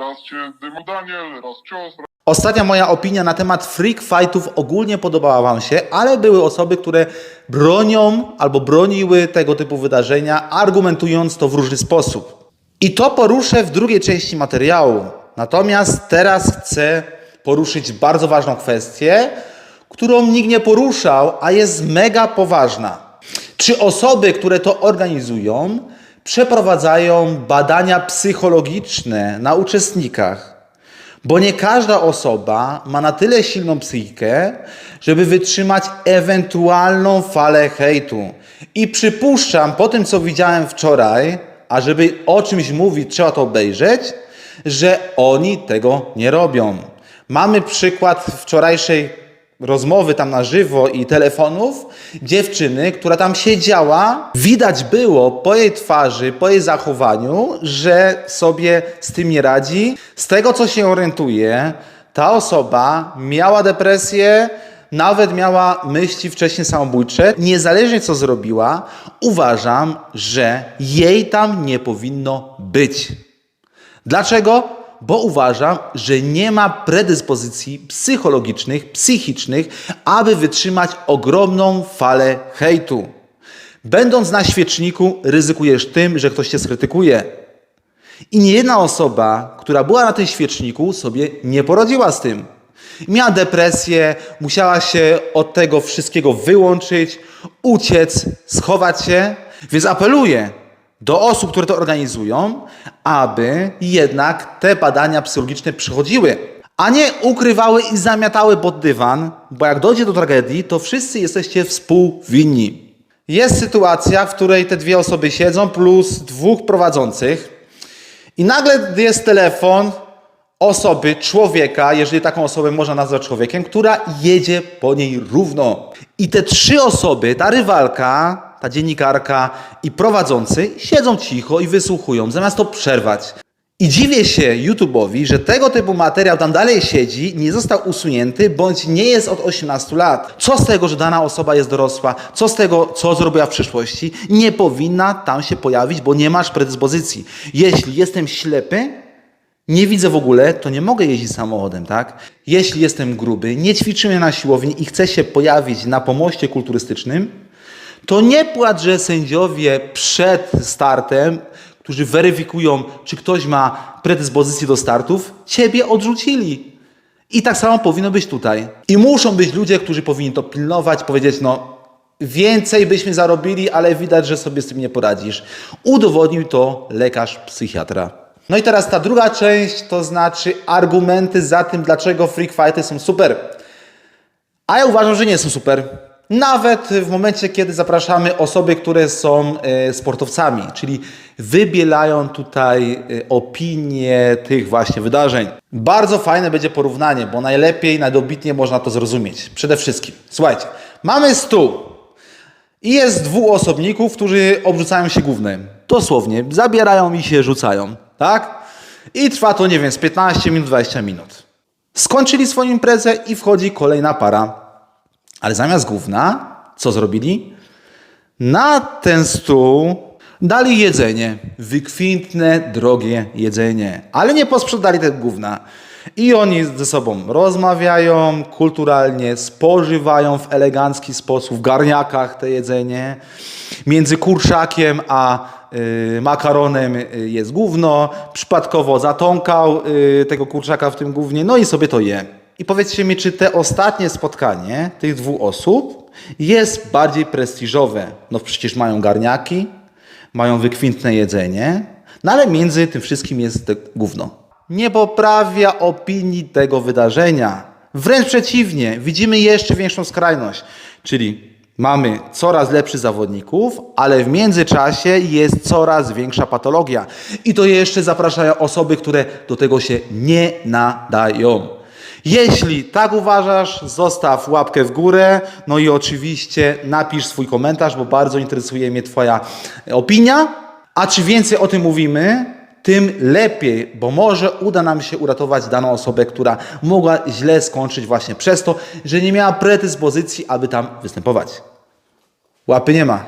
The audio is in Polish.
raz cię dymu Daniel, raz cios, Ostatnia moja opinia na temat freak fightów ogólnie podobała Wam się, ale były osoby, które bronią albo broniły tego typu wydarzenia, argumentując to w różny sposób. I to poruszę w drugiej części materiału. Natomiast teraz chcę poruszyć bardzo ważną kwestię, którą nikt nie poruszał, a jest mega poważna. Czy osoby, które to organizują, przeprowadzają badania psychologiczne na uczestnikach? Bo nie każda osoba ma na tyle silną psychikę, żeby wytrzymać ewentualną falę hejtu. I przypuszczam, po tym co widziałem wczoraj, a żeby o czymś mówić, trzeba to obejrzeć, że oni tego nie robią. Mamy przykład wczorajszej rozmowy tam na żywo i telefonów dziewczyny, która tam siedziała, widać było po jej twarzy, po jej zachowaniu, że sobie z tym nie radzi. Z tego, co się orientuje, ta osoba miała depresję, nawet miała myśli wcześniej samobójcze. Niezależnie co zrobiła, uważam, że jej tam nie powinno być. Dlaczego? Bo uważam, że nie ma predyspozycji psychologicznych, psychicznych, aby wytrzymać ogromną falę hejtu. Będąc na świeczniku, ryzykujesz tym, że ktoś cię skrytykuje. I nie jedna osoba, która była na tym świeczniku, sobie nie poradziła z tym. Miała depresję, musiała się od tego wszystkiego wyłączyć, uciec, schować się. Więc apeluję do osób, które to organizują, aby jednak te badania psychologiczne przychodziły, a nie ukrywały i zamiatały pod dywan, bo jak dojdzie do tragedii, to wszyscy jesteście współwinni. Jest sytuacja, w której te dwie osoby siedzą, plus dwóch prowadzących, i nagle jest telefon osoby, człowieka, jeżeli taką osobę można nazwać człowiekiem, która jedzie po niej równo. I te trzy osoby, ta rywalka, ta dziennikarka i prowadzący siedzą cicho i wysłuchują, zamiast to przerwać. I dziwię się YouTube'owi, że tego typu materiał tam dalej siedzi, nie został usunięty, bądź nie jest od 18 lat. Co z tego, że dana osoba jest dorosła? Co z tego, co zrobiła w przyszłości? Nie powinna tam się pojawić, bo nie masz predyspozycji. Jeśli jestem ślepy, nie widzę w ogóle, to nie mogę jeździć samochodem, tak? Jeśli jestem gruby, nie ćwiczymy na siłowni i chcę się pojawić na pomoście kulturystycznym, to nie płacz, że sędziowie przed startem, którzy weryfikują, czy ktoś ma predyspozycję do startów, ciebie odrzucili. I tak samo powinno być tutaj. I muszą być ludzie, którzy powinni to pilnować, powiedzieć, no więcej byśmy zarobili, ale widać, że sobie z tym nie poradzisz. Udowodnił to lekarz psychiatra. No i teraz ta druga część, to znaczy argumenty za tym, dlaczego freak fighty są super. A ja uważam, że nie są super. Nawet w momencie, kiedy zapraszamy osoby, które są e, sportowcami, czyli wybielają tutaj e, opinie tych właśnie wydarzeń. Bardzo fajne będzie porównanie, bo najlepiej, najdobitniej można to zrozumieć. Przede wszystkim, słuchajcie, mamy stół i jest dwóch osobników, którzy obrzucają się głównym. Dosłownie, zabierają i się rzucają, tak? I trwa to, nie wiem, z 15 minut, 20 minut. Skończyli swoją imprezę i wchodzi kolejna para. Ale zamiast gówna, co zrobili? Na ten stół dali jedzenie. Wykwintne, drogie jedzenie. Ale nie posprzedali tego gówna. I oni ze sobą rozmawiają kulturalnie, spożywają w elegancki sposób w garniakach te jedzenie. Między kurczakiem a y, makaronem y, jest gówno. Przypadkowo zatąkał y, tego kurczaka w tym gównie, no i sobie to je. I powiedzcie mi, czy te ostatnie spotkanie tych dwóch osób jest bardziej prestiżowe? No przecież mają garniaki, mają wykwintne jedzenie, no ale między tym wszystkim jest gówno. Nie poprawia opinii tego wydarzenia. Wręcz przeciwnie, widzimy jeszcze większą skrajność, czyli mamy coraz lepszych zawodników, ale w międzyczasie jest coraz większa patologia. I to jeszcze zapraszają osoby, które do tego się nie nadają. Jeśli tak uważasz, zostaw łapkę w górę, no i oczywiście napisz swój komentarz, bo bardzo interesuje mnie Twoja opinia. A czy więcej o tym mówimy, tym lepiej, bo może uda nam się uratować daną osobę, która mogła źle skończyć właśnie przez to, że nie miała predyspozycji, aby tam występować. Łapy nie ma.